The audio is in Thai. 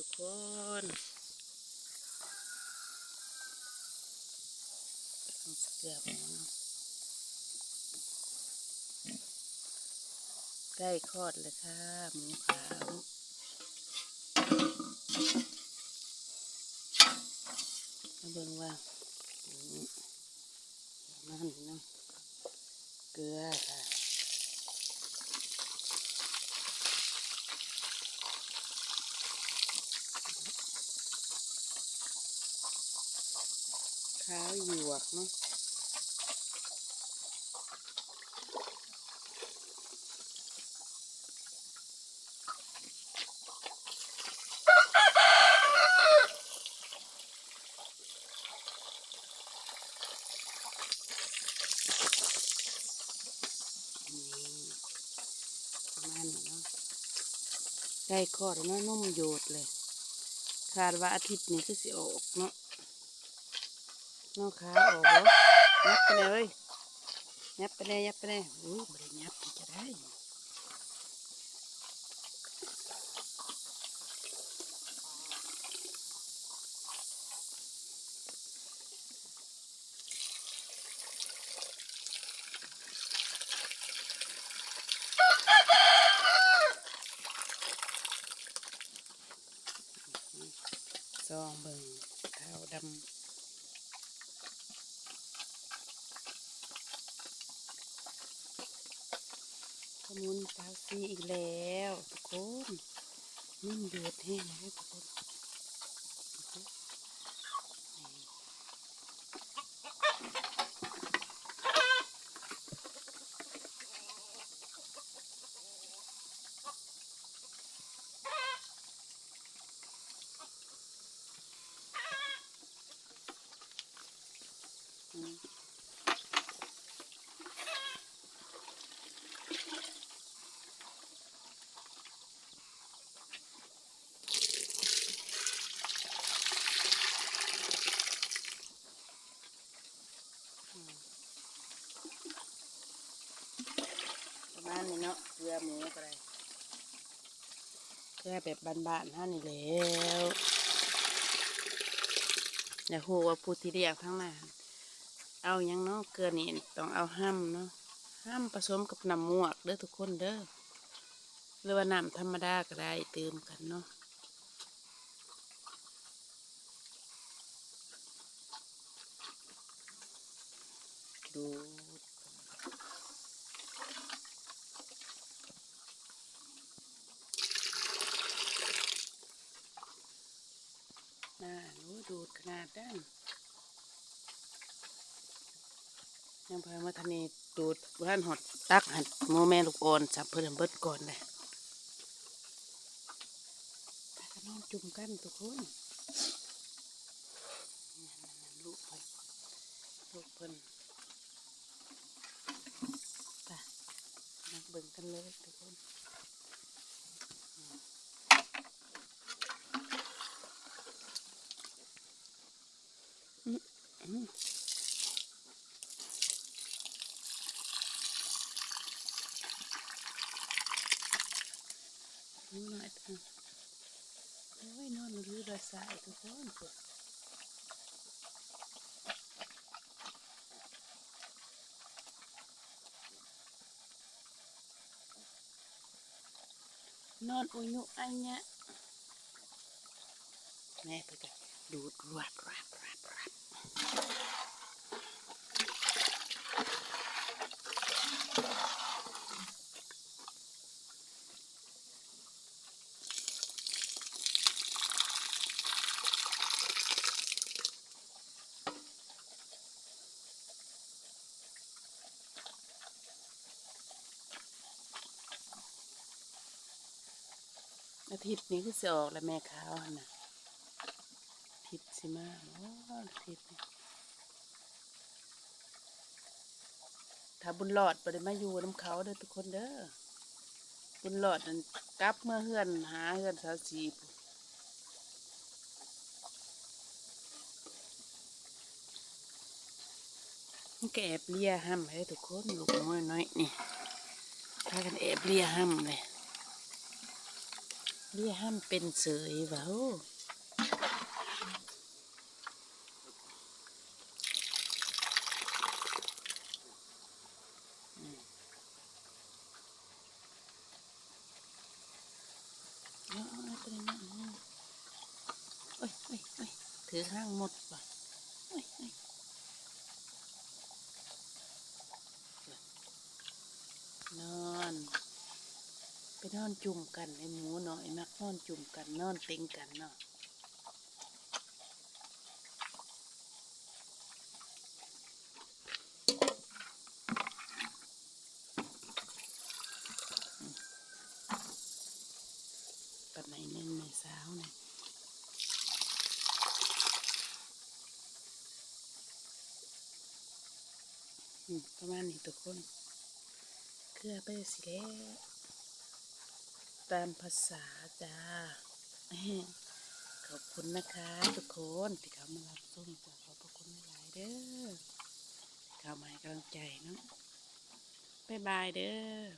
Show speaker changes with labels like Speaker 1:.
Speaker 1: ทุกคนต้องเกลือหมูเนาะใกล้คลอดเลยค่ะหมูขาวมาเบิ่งว่าหมูนั่นเนาะเกลือค่ะ ขาวหยวกเนาะนี่ประมาณเนาะใกล้คลอดแล้วเนาะนุ่มโยดเลย คาดว่าอาทิตย์นี้คือสิออกเนาะ น้องขาออกบ่ยับไปเลยยับไปเลยยับไปเลยอุ้ยบริยับจะได้ซองเบิ่งเท้าดำ มุนปลาซีอีกแล้วทุกคนนิ่มเดือดแห้งเลยทุกคน เกลือหมูก็ได้เกลือแบบบานๆท่านี่แล้วอยากรู้ว่าผู้ที่เรียกทั้งหน้าเอายังเนาะเกลือนี่ต้องเอาห้ำเนาะห้ำผสมกับน้ำมวกเด้อทุกคนเด้อหรือว่าน้ำธรรมดาก็ได้เติมกันเนาะดูน่าหนูดู ดขนาดนั้นยังพายมาทานนี่ดูดบ้านหดตักหัดโมแม่ลูกอ่อนสับเพิ่อนเบิดก่อนเลยตาก็นอนจุ่มกันทุกคนลูกเพิ่นลูกเพิ่นไปมาเบิ่งกันเลยทุกคนอื มอืมอืมหน่อยอะโอ้ยนอนรื้อระสายทุกคนปวดนอนอุยุอันเนี้ยแม่ไปกันดูดรวดรวดรวดรวด อาทิตย์นี้คือสิออกแล้วแม่ขาวนะทิตสิมาโอ้ทิตย์นี้ถ้าบุญหลอดบ่ได้มาอยู่น้ำเขาเด้อทุกคนเด้อบุญหลอดนั่นกลับเมื่อเฮือนหาเฮือนสาวสีพู้นมันก็แอบเลียห้ำให้ทุกคนลูกน้อยน้อยๆนี่พากันแอบเลียห้ำเลย เรียห้ามเป็นเสยเว้าวนี้มาเอาโอ้ยถือห้างหมดว่ะนอน นอนจุ่มกันไอ้หมูเนาะไอ้มักนอนจุ่มกันนอนเต็งกันเนาะอืมปัดไหนหนึ่งในสาวเนี่ยประมาณนี้ทุกคนเคลือไปสิแล้ว ตามภาษาจ้า ขอบคุณนะคะ ทุกคนที่เขามารับส้มจ้าขอบพระคุณหลายเด้อเขามาให้กำลังใจเนาะบ๊ายบายเด้อ